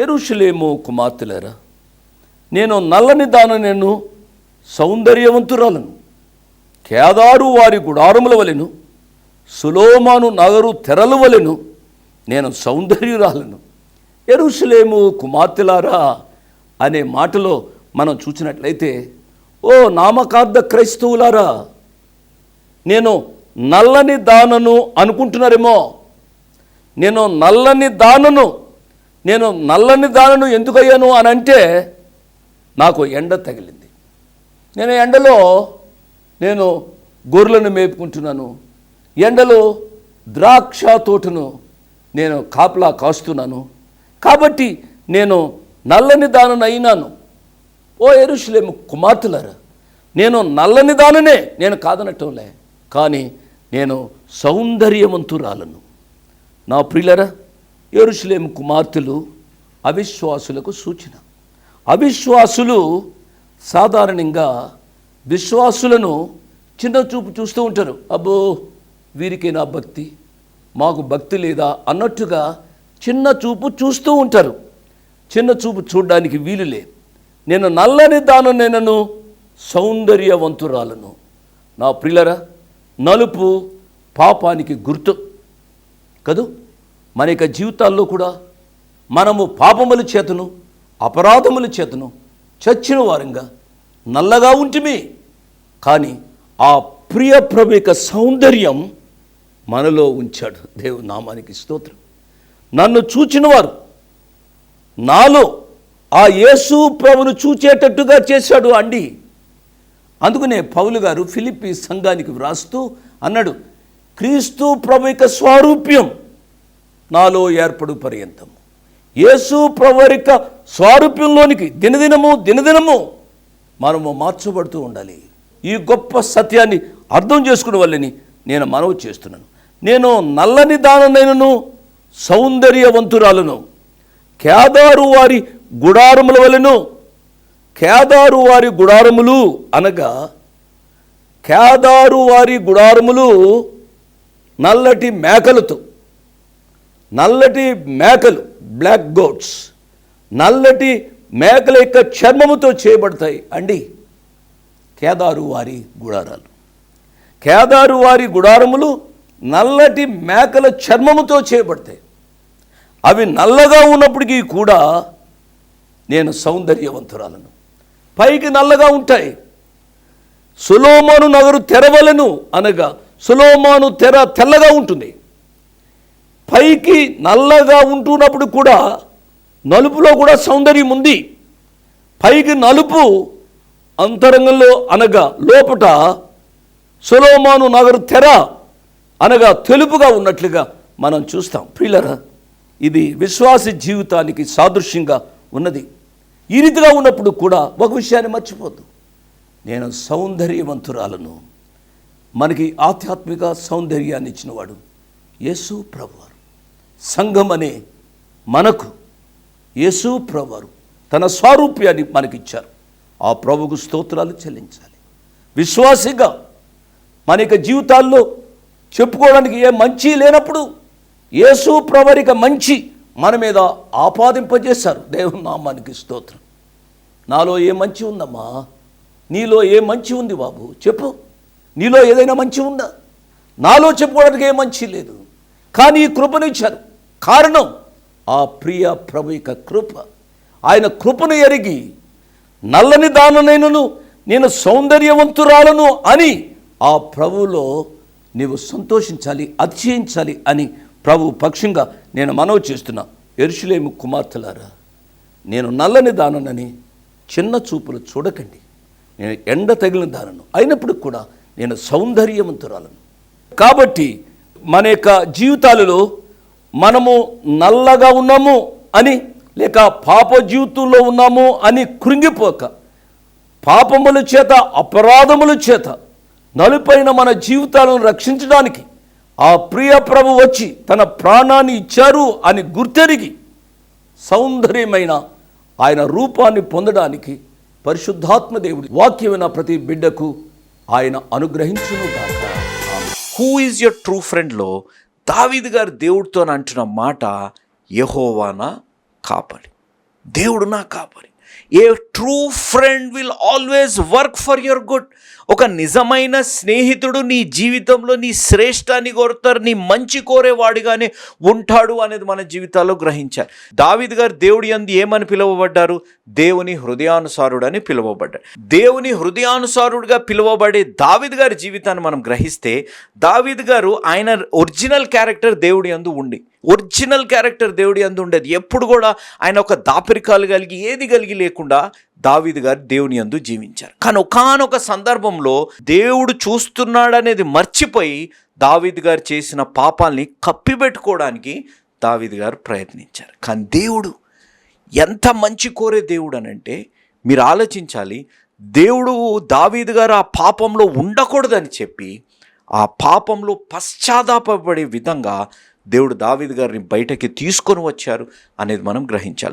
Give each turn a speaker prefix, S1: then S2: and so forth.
S1: ఎరుషులేము కుమార్తెలరా నేను నల్లని దాన నేను సౌందర్యవంతురాలను కేదారు వారి గుడారముల వలెను సులోమాను నగరు తెరలు వలెను నేను సౌందర్యురాలను. ఎరుసలేము కుమార్తెలారా అనే మాటలో మనం చూసినట్లయితే ఓ నామకార్థ క్రైస్తవులారా నేను నల్లని దానను అనుకుంటున్నారేమో. నేను నల్లని దానను నేను నల్లని దానను ఎందుకు అయ్యాను అని అంటే నాకు ఎండ తగిలింది. నేను ఎండలో నేను గొర్రెలను మేపుకుంటున్నాను. ఎండలో ద్రాక్ష తోటను నేను కాపలా కాస్తున్నాను. కాబట్టి నేను నల్లని దానను అయినాను. ఓ ఎరుషులేము కుమార్తెలరా నేను నల్లని దాననే నేను కాదనటంలే కానీ నేను సౌందర్యవంతురాలను. నా ప్రియులరా ఎరుషులేం కుమార్తెలు అవిశ్వాసులకు సూచన. అవిశ్వాసులు సాధారణంగా విశ్వాసులను చిన్న చూపు చూస్తూ ఉంటారు. అబ్బో వీరికి నా భక్తి? మాకు భక్తి లేదా అన్నట్టుగా చిన్న చూపు చూస్తూ ఉంటారు. చిన్న చూపు చూడడానికి వీలులే నేను నల్లని దాను నేను సౌందర్యవంతురాలను. నా ప్రిలరా నలుపు పాపానికి గుర్తు. కదూ? మన యొక్క జీవితాల్లో కూడా మనము పాపముల చేతను అపరాధముల చేతను చచ్చిన వారంగా నల్లగా ఉంటుమే. కానీ ఆ ప్రియ ప్రభు యొక్క సౌందర్యం మనలో ఉంచాడు. దేవు నామానికి స్తోత్రం. నన్ను చూచినవారు నాలో ఆ యేసు ప్రభును చూచేటట్టుగా చేశాడు అండి. అందుకనే పౌలు గారు ఫిలిప్పి సంఘానికి వ్రాస్తూ అన్నాడు క్రీస్తు ప్రభు యొక్క స్వారూప్యం నాలో ఏర్పడు పర్యంతం యేసు ప్రవరిక స్వారూప్యంలోనికి దినదినము దినదినము మనము మార్చబడుతూ ఉండాలి. ఈ గొప్ప సత్యాన్ని అర్థం చేసుకునే వాళ్ళని నేను మనవి చేస్తున్నాను. నేను నల్లని దాననైనను సౌందర్యవంతురాలను కేదారు వారి గుడారముల వలెను కేదారు వారి గుడారములు అనగా కేదారు వారి గుడారములు నల్లటి మేకలతో నల్లటి మేకలు బ్లాక్ గోట్స్ నల్లటి మేకల యొక్క చర్మముతో చేయబడతాయి. అండి కేదారు వారి గుడారాలు. కేదారు వారి గుడారములు నల్లటి మేకల చర్మముతో చేయబడతాయి. అవి నల్లగా ఉన్నప్పటికీ కూడా నేను సౌందర్యవంతురాలను. పైకి నల్లగా ఉంటాయి. సులోమాను నగరు తెరవలను అనగా సులోమాను తెర తెల్లగా ఉంటుంది. పైకి నల్లగా ఉంటున్నప్పుడు కూడా నలుపులో కూడా సౌందర్యం ఉంది. పైకి నలుపు అంతరంగంలో అనగా లోపట సులోమాను నగరు తెర అనగా తెలుపుగా ఉన్నట్లుగా మనం చూస్తాం. ప్రియులరా ఇది విశ్వాస జీవితానికి సాదృశ్యంగా ఉన్నది. ఈ రీతిగా ఉన్నప్పుడు కూడా ఒక విషయాన్ని మర్చిపోద్దు. నేను సౌందర్యవంతురాలను. మనకి ఆధ్యాత్మిక సౌందర్యాన్ని ఇచ్చినవాడు యేసు ప్రభువారు. సంఘం అనే మనకు యేసు ప్రభువారు తన స్వారూప్యాన్ని మనకిచ్చారు. ఆ ప్రభుకు స్తోత్రాలు చెల్లించాలి. విశ్వాసిగా మన యొక్క జీవితాల్లో చెప్పుకోవడానికి ఏ మంచి లేనప్పుడు యేసు ప్రవరిక మంచి మన మీద ఆపాదింపజేశారు. దేవుని నామానికి స్తోత్రం. నాలో ఏ మంచి ఉందమ్మా? నీలో ఏ మంచి ఉంది బాబు? చెప్పు. నీలో ఏదైనా మంచి ఉందా? నాలో చెప్పుకోవడానికి ఏ మంచి లేదు. కానీ ఈ కారణం ఆ ప్రియ ప్రభు యొక్క కృప. ఆయన కృపను ఎరిగి నల్లని దాననైనను నేను సౌందర్యవంతురాలను అని ఆ ప్రభువులో నీవు సంతోషించాలి అతిశయించాలి అని ప్రభు పక్షంగా నేను మనవి చేస్తున్నా. ఎరుషులేమి కుమార్తెలారా నేను నల్లని దాననని చిన్న చూపులు చూడకండి. నేను ఎండ తగిలిన దానను. అయినప్పుడు కూడా నేను సౌందర్యవంతురాలను. కాబట్టి మన యొక్క జీవితాలలో మనము నల్లగా ఉన్నాము అని లేక పాప జీవితంలో ఉన్నాము అని కృంగిపోక పాపముల చేత అపరాధముల చేత నలుపైన మన జీవితాలను రక్షించడానికి ఆ ప్రియ ప్రభు వచ్చి తన ప్రాణాన్ని ఇచ్చారు అని గుర్తెరిగి సౌందర్యమైన ఆయన రూపాన్ని పొందడానికి పరిశుద్ధాత్మ దేవుడి వాక్యమైన ప్రతి బిడ్డకు ఆయన అనుగ్రహించునుగాక
S2: హూ ఈజ్ యువర్ ట్రూ ఫ్రెండ్లో దావీద్ గారు దేవుడితో అంటున్న మాట యహోవానా కాపరి దేవుడు నా కాపరి a true friend will always work for your good ఒక నిజమైన స్నేహితుడు నీ జీవితంలో నీ శ్రేష్టాన్ని కోరుతారు నీ మంచి కోరేవాడిగానే ఉంటాడు అనేది మన జీవితాల్లో గ్రహించాలి. దావిద్ గారు దేవుడి అంది ఏమని పిలువబడ్డారు? దేవుని హృదయానుసారుడు అని పిలువబడ్డాడు దేవుని హృదయానుసారుడుగా పిలువబడే దావిద్ గారి జీవితాన్ని మనం గ్రహిస్తే దావిద్ గారు ఆయన ఒరిజినల్ క్యారెక్టర్ దేవుడి అందు ఉండి ఒరిజినల్ క్యారెక్టర్ దేవుడి అందు ఉండేది. ఎప్పుడు కూడా ఆయన ఒక దాపరికాలు కలిగి ఏది కలిగి లేకుండా దావీదు గారు దేవుని అందు జీవించారు. కానీ ఒకానొక సందర్భంలో దేవుడు చూస్తున్నాడనేది మర్చిపోయి దావీదు గారు చేసిన పాపాల్ని కప్పిపెట్టుకోవడానికి దావీదు గారు ప్రయత్నించారు. కానీ దేవుడు ఎంత మంచి కోరే దేవుడు అనంటే మీరు ఆలోచించాలి దేవుడు దావీదు గారు ఆ పాపంలో ఉండకూడదని చెప్పి ఆ పాపంలో పశ్చాత్తాపడే విధంగా దేవుడు దావీదు గారిని బయటకి తీసుకొని వచ్చారు అనేది మనం గ్రహించాలి.